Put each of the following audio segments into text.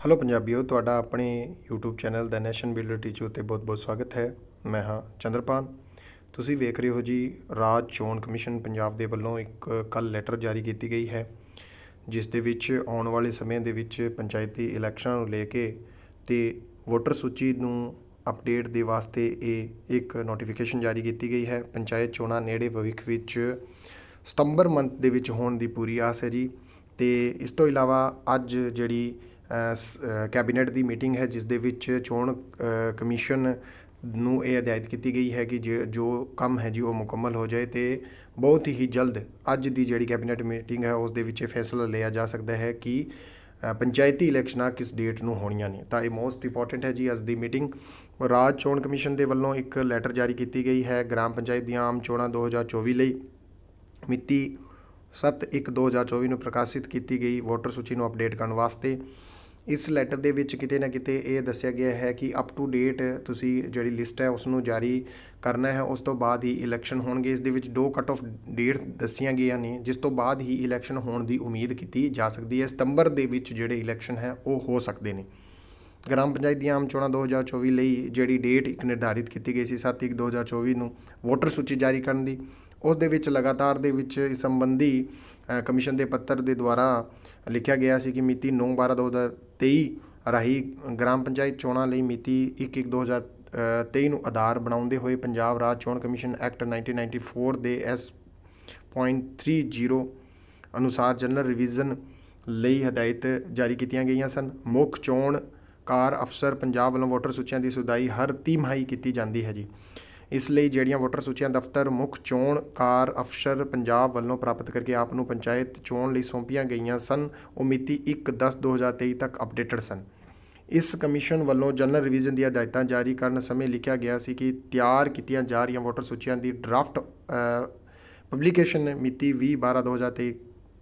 Hello ਪੰਜਾਬੀਓ, ਤੁਹਾਡਾ ਆਪਣੇ YouTube channel ਦਾ ਨੈਸ਼ਨ ਬਿਲਡਰ ਟੀਚਰ ਉੱਤੇ ਬਹੁਤ-ਬਹੁਤ ਸਵਾਗਤ ਹੈ। ਮੈਂ ਹਾਂ ਚੰਦਰਪਾਨ ਤੁਸੀਂ ਵੇਖ ਰਹੇ ਹੋ ਜੀ, ਰਾਜ ਚੋਣ ਕਮਿਸ਼ਨ ਪੰਜਾਬ ਦੇ ਵੱਲੋਂ ਇੱਕ ਕੱਲ ਲੈਟਰ ਜਾਰੀ ਕੀਤੀ ਗਈ ਹੈ, ਜਿਸ ਦੇ ਵਿੱਚ ਆਉਣ ਵਾਲੇ ਸਮੇਂ ਦੇ ਵਿੱਚ ਪੰਚਾਇਤੀ ਇਲੈਕਸ਼ਨਾਂ ਨੂੰ ਲੈ ਕੇ ਤੇ ਵੋਟਰ ਸੂਚੀ ਨੂੰ ਅਪਡੇਟ ਦੇ ਵਾਸਤੇ ਇਹ ਇੱਕ ਨੋਟੀਫਿਕੇਸ਼ਨ ਜਾਰੀ ਕੀਤੀ ਗਈ ਹੈ। ਪੰਚਾਇਤ ਚੋਣਾਂ ਨੇੜੇ ਭਵਿੱਖ ਵਿੱਚ ਸਤੰਬਰ ਮੰਥ ਦੇ ਵਿੱਚ ਹੋਣ ਦੀ ਪੂਰੀ ਆਸ ਹੈ ਜੀ। ਤੇ ਇਸ ਤੋਂ ਇਲਾਵਾ ਅੱਜ ਜਿਹੜੀ ਕੈਬਨਿਟ ਦੀ ਮੀਟਿੰਗ ਹੈ, ਜਿਸ ਦੇ ਵਿੱਚ ਚੋਣ ਕਮਿਸ਼ਨ ਨੂੰ ਇਹ ਹਦਾਇਤ ਕੀਤੀ ਗਈ ਹੈ ਕਿ ਜੇ- ਜੋ ਕੰਮ ਹੈ ਜੀ ਉਹ ਮੁਕੰਮਲ ਹੋ ਜਾਏ ਤੇ ਬਹੁਤ ਹੀ ਜਲਦ ਅੱਜ ਦੀ ਜਿਹੜੀ ਕੈਬਨਿਟ ਮੀਟਿੰਗ ਹੈ, ਉਸ ਦੇ ਵਿੱਚ ਇਹ ਫੈਸਲਾ ਲਿਆ ਜਾ ਸਕਦਾ ਹੈ ਕਿ ਪੰਚਾਇਤੀ ਇਲੈਕਸ਼ਨਾਂ ਕਿਸ ਡੇਟ ਨੂੰ ਹੋਣੀਆਂ ਨੇ। ਤਾਂ ਇਹ ਮੋਸਟ ਇੰਪੋਰਟੈਂਟ ਹੈ ਜੀ ਅੱਜ ਦੀ ਮੀਟਿੰਗ। ਰਾਜ ਚੋਣ ਕਮਿਸ਼ਨ ਦੇ ਵੱਲੋਂ ਇੱਕ ਲੈਟਰ ਜਾਰੀ ਕੀਤੀ ਗਈ ਹੈ, ਗ੍ਰਾਮ ਪੰਚਾਇਤ ਦੀਆਂ ਆਮ ਚੋਣਾਂ 2024 ਲਈ। ਮਿਤੀ 7/1/2024 ਨੂੰ ਪ੍ਰਕਾਸ਼ਿਤ ਕੀਤੀ ਗਈ। ਵੋਟਰ ਸੂਚੀ ਨੂੰ ਅਪਡੇਟ ਕਰਨ ਵਾਸਤੇ ਇਸ ਲੈਟਰ ਦੇ ਵਿੱਚ ਕਿਤੇ ਨਾ ਕਿਤੇ ਇਹ ਦੱਸਿਆ ਗਿਆ ਹੈ ਕਿ ਅਪ ਟੂ ਡੇਟ ਤੁਸੀਂ ਜਿਹੜੀ ਲਿਸਟ ਹੈ ਉਸ ਨੂੰ ਜਾਰੀ ਕਰਨਾ ਹੈ, ਉਸ ਤੋਂ ਬਾਅਦ ਹੀ ਇਲੈਕਸ਼ਨ ਹੋਣਗੇ। ਇਸ ਦੇ ਵਿੱਚ ਦੋ ਕੱਟ ਆਫ ਡੇਟ ਦੱਸੀਆਂ ਗਈਆਂ ਨੇ, ਜਿਸ ਤੋਂ ਬਾਅਦ ਹੀ ਇਲੈਕਸ਼ਨ ਹੋਣ ਦੀ ਉਮੀਦ ਕੀਤੀ ਜਾ ਸਕਦੀ ਹੈ। ਸਤੰਬਰ ਦੇ ਵਿੱਚ ਜਿਹੜੇ ਇਲੈਕਸ਼ਨ ਹੈ, ਉਹ ਹੋ ਸਕਦੇ ਨੇ। ਗ੍ਰਾਮ ਪੰਚਾਇਤ ਦੀਆਂ ਆਮ ਚੋਣਾਂ 2024 ਲਈ ਜਿਹੜੀ ਡੇਟ ਇੱਕ ਨਿਰਧਾਰਿਤ ਕੀਤੀ ਗਈ ਸੀ 7/1/2024 ਨੂੰ ਵੋਟਰ ਸੂਚੀ ਜਾਰੀ ਕਰਨ ਦੀ। ਉਸ ਦੇ ਵਿੱਚ ਲਗਾਤਾਰ ਦੇ ਵਿੱਚ ਇਸ ਸੰਬੰਧੀ ਕਮਿਸ਼ਨ ਦੇ ਪੱਤਰ ਦੇ ਦੁਆਰਾ ਲਿਖਿਆ ਗਿਆ ਸੀ ਕਿ ਮਿਤੀ 9/12/2023 ਰਾਹੀਂ ਗ੍ਰਾਮ ਪੰਚਾਇਤ ਚੋਣਾਂ ਲਈ ਮਿਤੀ 1/1/2023 ਨੂੰ ਆਧਾਰ ਬਣਾਉਂਦੇ ਹੋਏ ਪੰਜਾਬ ਰਾਜ ਚੋਣ ਕਮਿਸ਼ਨ ਐਕਟ 1994 ਦੇ ਐਸ ਪੁਆਇੰਟ 30 ਅਨੁਸਾਰ ਜਨਰਲ ਰਿਵੀਜ਼ਨ ਲਈ ਹਦਾਇਤ ਜਾਰੀ ਕੀਤੀਆਂ ਗਈਆਂ ਸਨ। ਮੁੱਖ ਚੋਣ ਕਾਰ ਅਫਸਰ ਪੰਜਾਬ ਵੱਲੋਂ ਵੋਟਰ ਸੂਚੀਆਂ ਦੀ ਸੁਧਾਈ ਹਰ ਤਿਮਾਹੀ ਕੀਤੀ ਜਾਂਦੀ ਹੈ ਜੀ। ਇਸ ਲਈ ਜਿਹੜੀਆਂ ਵੋਟਰ ਸੂਚੀਆਂ ਦਫ਼ਤਰ, ਮੁੱਖ ਚੋਣ ਕਾਰ ਅਫਸਰ ਪੰਜਾਬ ਵੱਲੋਂ ਪ੍ਰਾਪਤ ਕਰਕੇ ਆਪ ਨੂੰ ਪੰਚਾਇਤ ਚੋਣ ਲਈ ਸੌਂਪੀਆਂ ਗਈਆਂ ਸਨ, ਉਹ ਮਿਤੀ 1/10/2023 ਤੱਕ ਅਪਡੇਟਡ ਸਨ। ਇਸ ਕਮਿਸ਼ਨ ਵੱਲੋਂ ਜਨਰਲ ਰਿਵੀਜ਼ਨ ਦੀਆਂ ਹਦਾਇਤਾਂ ਜਾਰੀ ਕਰਨ ਸਮੇਂ ਲਿਖਿਆ ਗਿਆ ਸੀ ਕਿ ਤਿਆਰ ਕੀਤੀਆਂ ਜਾ ਰਹੀਆਂ ਵੋਟਰ ਸੂਚੀਆਂ ਦੀ ਡਰਾਫਟ ਪਬਲੀਕੇਸ਼ਨ ਮਿਤੀ 20/12/2023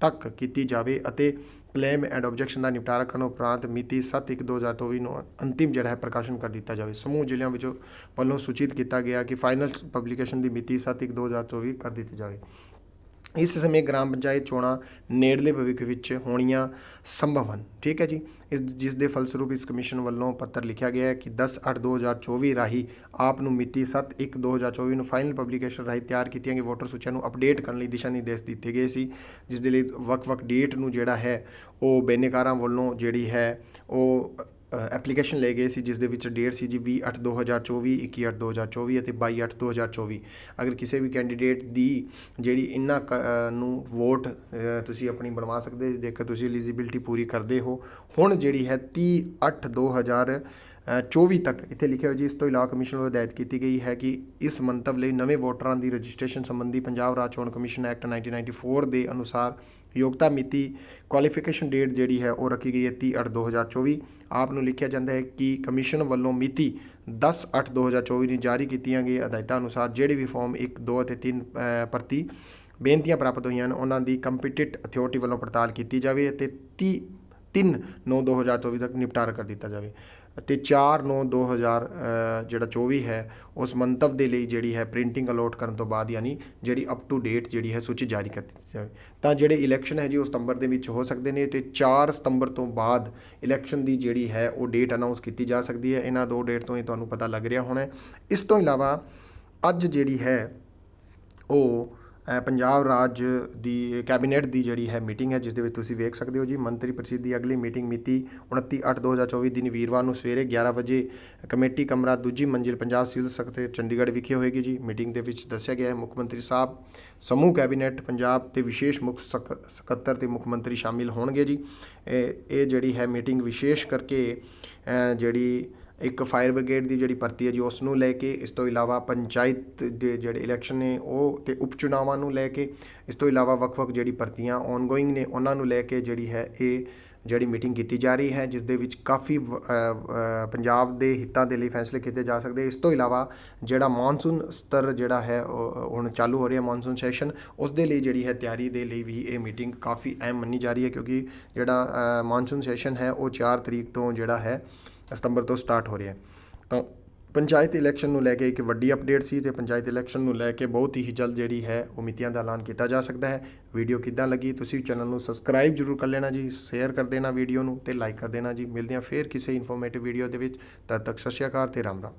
ਤੱਕ ਕੀਤੀ ਜਾਵੇ ਅਤੇ ਕਲੇਮ ਐਂਡ ਆਬਜੈਕਸ਼ਨ ਦਾ ਨਿਪਟਾਰਾ ਕਰਨ ਉਪਰੰਤ ਮਿਤੀ 7/1/2024 ਨੂੰ ਅੰਤਿਮ ਜਿਹੜਾ ਹੈ ਪ੍ਰਕਾਸ਼ਨ ਕਰ ਦਿੱਤਾ ਜਾਵੇ। ਸਮੂਹ ਜ਼ਿਲ੍ਹਿਆਂ ਵਿੱਚੋਂ ਵੱਲੋਂ ਸੂਚਿਤ ਕੀਤਾ ਗਿਆ ਕਿ ਫਾਈਨਲ ਪਬਲੀਕੇਸ਼ਨ ਦੀ ਮਿਤੀ 7/1/2024 ਕਰ ਦਿੱਤੀ ਜਾਵੇ। ਇਸ ਸਮੇਂ ਗ੍ਰਾਮ ਪੰਚਾਇਤ ਚੋਣਾਂ ਨੇੜਲੇ ਭਵਿੱਖ ਵਿੱਚ ਹੋਣੀਆਂ ਸੰਭਵ ਹਨ। ਠੀਕ ਹੈ ਜੀ? ਇਸ ਜਿਸ ਦੇ ਫਲਸਰੂਪ ਇਸ ਕਮਿਸ਼ਨ ਵੱਲੋਂ ਪੱਤਰ ਲਿਖਿਆ ਗਿਆ ਹੈ ਕਿ 10/8/2024 ਰਾਹੀਂ ਆਪ ਨੂੰ ਮਿਤੀ 7/1/2024 ਨੂੰ ਫਾਈਨਲ ਪਬਲੀਕੇਸ਼ਨ ਰਾਹੀਂ ਤਿਆਰ ਕੀਤੀਆਂ ਗਈਆਂ ਵੋਟਰ ਸੂਚੀਆਂ ਨੂੰ ਅਪਡੇਟ ਕਰਨ ਲਈ ਦਿਸ਼ਾ ਨਿਰਦੇਸ਼ ਦਿੱਤੇ ਗਏ ਸੀ, ਜਿਸ ਦੇ ਲਈ ਵੱਖ-ਵੱਖ ਡੇਟ ਨੂੰ ਜਿਹੜਾ ਹੈ ਉਹ ਬੇਨੇਕਾਰਾਂ ਵੱਲੋਂ ਜਿਹੜੀ ਹੈ ਉਹ ਐਪਲੀਕੇਸ਼ਨ ਲੈ ਗਏ ਸੀ ਜਿਸ ਦੇ ਵਿੱਚ ਡੇਟ ਸੀ ਜੀ 20/8/2024 21/8/2024 ਅਤੇ 22/8/2024 ਅਗਰ ਕਿਸੇ ਵੀ ਕੈਂਡੀਡੇਟ ਦੀ ਜਿਹੜੀ ਇਹਨਾਂ ਕ- ਨੂੰ ਵੋਟ ਤੁਸੀਂ ਆਪਣੀ ਬਣਵਾ ਸਕਦੇ ਜੇਕਰ ਤੁਸੀਂ ਐਲੀਜੀਬਿਲਟੀ ਪੂਰੀ ਕਰਦੇ ਹੋ ਹੁਣ ਜਿਹੜੀ ਹੈ 30/8/2000 ਅ, 24 ਤੱਕ ਇੱਥੇ ਲਿਖਿਆ ਹੋਇਆ ਜੀ ਇਸ ਤੋਂ ਇਲਾਵਾ ਕਮਿਸ਼ਨ ਵੱਲੋਂ ਹਦਾਇਤ ਕੀਤੀ ਗਈ ਹੈ ਕਿ ਇਸ ਮੰਤਵ ਲਈ ਨਵੇਂ ਵੋਟਰਾਂ ਦੀ ਰਜਿਸਟ੍ਰੇਸ਼ਨ ਸੰਬੰਧੀ ਪੰਜਾਬ ਰਾਜ ਚੋਣ ਕਮਿਸ਼ਨ ਐਕਟ 1994 ਦੇ ਅਨੁਸਾਰ ਯੋਗਤਾ ਮਿਤੀ ਕੁਆਲੀਫਿਕੇਸ਼ਨ ਡੇਟ ਜਿਹੜੀ ਹੈ ਉਹ ਰੱਖੀ ਗਈ ਹੈ 30/8/2024 ਆਪ ਨੂੰ ਲਿਖਿਆ ਜਾਂਦਾ ਹੈ ਕਿ ਕਮਿਸ਼ਨ ਵੱਲੋਂ ਮਿਤੀ 10/8/2024 ਨੂੰ ਜਾਰੀ ਕੀਤੀਆਂ ਗਈਆਂ ਹਦਾਇਤਾਂ ਅਨੁਸਾਰ ਜਿਹੜੇ ਵੀ ਫਾਰਮ 1 2 ਅਤੇ 3 ਪ੍ਰਤੀ ਬੇਨਤੀਆਂ ਪ੍ਰਾਪਤ ਹੋਈਆਂ ਹਨ, ਉਹਨਾਂ ਦੀ ਕੰਪੀਟਿਟ ਅਥਾਰਟੀ ਵੱਲੋਂ ਪੜਤਾਲ ਕੀਤੀ ਜਾਵੇ ਅਤੇ 30 3 9 2024 ਤੱਕ ਨਿਪਟਾਰਾ ਕਰ ਦਿੱਤਾ ਜਾਵੇ ਅਤੇ 4 9 2000 ਅ, ਜਿਹੜਾ 24 ਹੈ ਉਸ ਮੰਤਵ ਦੇ ਲਈ ਜਿਹੜੀ ਹੈ ਪ੍ਰਿੰਟਿੰਗ ਅਲੋਟ ਕਰਨ ਤੋਂ ਬਾਅਦ ਯਾਨੀ ਜਿਹੜੀ ਅਪ ਟੂ ਡੇਟ ਜਿਹੜੀ ਹੈ ਸੂਚੀ ਜਾਰੀ ਕਰ ਦਿੱਤੀ ਜਾਵੇ। ਤਾਂ ਜਿਹੜੇ ਇਲੈਕਸ਼ਨ ਹੈ ਜੀ ਉਹ ਸਤੰਬਰ ਦੇ ਵਿੱਚ ਹੋ ਸਕਦੇ ਨੇ ਤੇ 4 ਸਤੰਬਰ ਤੋਂ ਬਾਅਦ ਇਲੈਕਸ਼ਨ ਦੀ ਜਿਹੜੀ ਹੈ ਉਹ ਡੇਟ ਅਨਾਉਂਸ ਕੀਤੀ ਜਾ ਸਕਦੀ ਹੈ। ਇਹਨਾਂ ਦੋ ਡੇਟ ਤੋਂ ਹੀ ਤੁਹਾਨੂੰ ਪਤਾ ਲੱਗ ਰਿਹਾ ਹੋਣਾ ਇਸ ਤੋਂ ਇਲਾਵਾ ਅੱਜ ਜਿਹੜੀ ਹੈ ਉਹ ਪੰਜਾਬ ਰਾਜ ਦੀ ਕੈਬਨਿਟ ਦੀ ਜਿਹੜੀ ਹੈ ਮੀਟਿੰਗ ਹੈ, ਜਿਸ ਦੇ ਵਿੱਚ ਤੁਸੀਂ ਵੇਖ ਸਕਦੇ ਹੋ ਜੀ, ਮੰਤਰੀ ਪ੍ਰਸਿੱਧ ਦੀ ਅਗਲੀ ਮੀਟਿੰਗ ਮਿਤੀ 29/8/2024 ਦਿਨ ਵੀਰਵਾਰ ਨੂੰ ਸਵੇਰੇ 11 ਵਜੇ ਕਮੇਟੀ ਕਮਰਾ ਦੂਜੀ ਮੰਜ਼ਿਲ ਪੰਜਾਬ ਸਿਵਲ ਸਕੱਤਰ ਚੰਡੀਗੜ੍ਹ ਵਿਖੇ ਹੋਏਗੀ ਜੀ। ਮੀਟਿੰਗ ਦੇ ਵਿੱਚ ਦੱਸਿਆ ਗਿਆ ਹੈ, ਮੁੱਖ ਮੰਤਰੀ ਸਾਹਿਬ, ਸਮੂਹ ਕੈਬਨਿਟ, ਪੰਜਾਬ ਤੇ ਵਿਸ਼ੇਸ਼ ਮੁੱਖ ਸਕ- ਸਕੱਤਰ ਤੇ ਮੁੱਖ ਮੰਤਰੀ ਸ਼ਾਮਿਲ ਹੋਣਗੇ ਜੀ। ਇਹ ਇਹ ਜਿਹੜੀ ਹੈ ਮੀਟਿੰਗ ਵਿਸ਼ੇਸ਼ ਕਰਕੇ ਜਿਹੜੀ ਇੱਕ ਫਾਇਰ ਬ੍ਰਿਗੇਡ ਦੀ ਜਿਹੜੀ ਭਰਤੀ ਹੈ ਜੀ, ਉਸ ਨੂੰ ਲੈ ਕੇ, ਇਸ ਤੋਂ ਇਲਾਵਾ ਪੰਚਾਇਤ ਦੇ ਜਿਹੜੇ ਇਲੈਕਸ਼ਨ ਨੇ, ਉਹ ਤੇ ਉਪ ਚੁਣਾਵਾਂ ਨੂੰ ਲੈ ਕੇ, ਇਸ ਤੋਂ ਇਲਾਵਾ ਵੱਖ-ਵੱਖ ਜਿਹੜੀ ਭਰਤੀਆਂ ਆਨਗੋਇੰਗ ਨੇ, ਉਹਨਾਂ ਨੂੰ ਲੈ ਕੇ ਜਿਹੜੀ ਹੈ, ਇਹ ਜਿਹੜੀ ਮੀਟਿੰਗ ਕੀਤੀ ਜਾ ਰਹੀ ਹੈ, ਜਿਸ ਦੇ ਵਿੱਚ ਕਾਫੀ ਪੰਜਾਬ ਦੇ ਹਿੱਤਾਂ ਦੇ ਲਈ ਫੈਸਲੇ ਕੀਤੇ ਜਾ ਸਕਦੇ। ਇਸ ਤੋਂ ਇਲਾਵਾ ਜਿਹੜਾ ਮੌਨਸੂਨ ਸਤਰ ਜਿਹੜਾ ਹੈ, ਉਹ ਹੁਣ ਚਾਲੂ ਹੋ ਰਿਹਾ ਮੌਨਸੂਨ ਸੈਸ਼ਨ ਉਸ ਦੇ ਲਈ ਜਿਹੜੀ ਹੈ, ਤਿਆਰੀ ਦੇ ਲਈ ਵੀ ਇਹ ਮੀਟਿੰਗ ਕਾਫੀ ਅਹਿਮ ਮੰਨੀ ਜਾ ਰਹੀ ਹੈ, ਕਿਉਂਕਿ ਜਿਹੜਾ ਮੌਨਸੂਨ ਸੈਸ਼ਨ ਹੈ, ਉਹ 4 ਤਰੀਕ ਤੋਂ ਜਿਹੜਾ ਹੈ ਸਤੰਬਰ ਤੋਂ ਸਟਾਰਟ ਹੋ ਰਿਹਾ ਤਾਂ ਪੰਚਾਇਤ ਇਲੈਕਸ਼ਨ ਨੂੰ ਲੈ ਕੇ ਇੱਕ ਵੱਡੀ ਅਪਡੇਟ ਸੀ ਤੇ ਪੰਚਾਇਤ ਇਲੈਕਸ਼ਨ ਨੂੰ ਲੈ ਕੇ ਬਹੁਤ ਹੀ ਜਲਦ ਜਿਹੜੀ ਹੈ ਉਹ ਮਿਤੀਆਂ ਦਾ ਐਲਾਨ ਕੀਤਾ ਜਾ ਸਕਦਾ ਹੈ। ਵੀਡੀਓ ਕਿੱਦਾਂ ਲੱਗੀ ਤੁਸੀਂ ਚੈਨਲ ਨੂੰ ਸਬਸਕ੍ਰਾਈਬ ਜਰੂਰ ਕਰ ਲੈਣਾ ਜੀ, ਸ਼ੇਅਰ ਕਰ ਦੇਣਾ ਵੀਡੀਓ ਨੂੰ ਤੇ ਲਾਈਕ ਕਰ ਦੇਣਾ ਜੀ। ਮਿਲਦੇ ਹਾਂ ਫੇਰ ਕਿਸੇ ਇਨਫੋਰਮੇਟਿਵ ਵੀਡੀਓ ਦੇ ਵਿੱਚ। ਤਦ ਤੱਕ ਸਤਿ ਸ਼੍ਰੀ ਅਕਾਲ ਤੇ ਰਾਮ ਰਾਮ।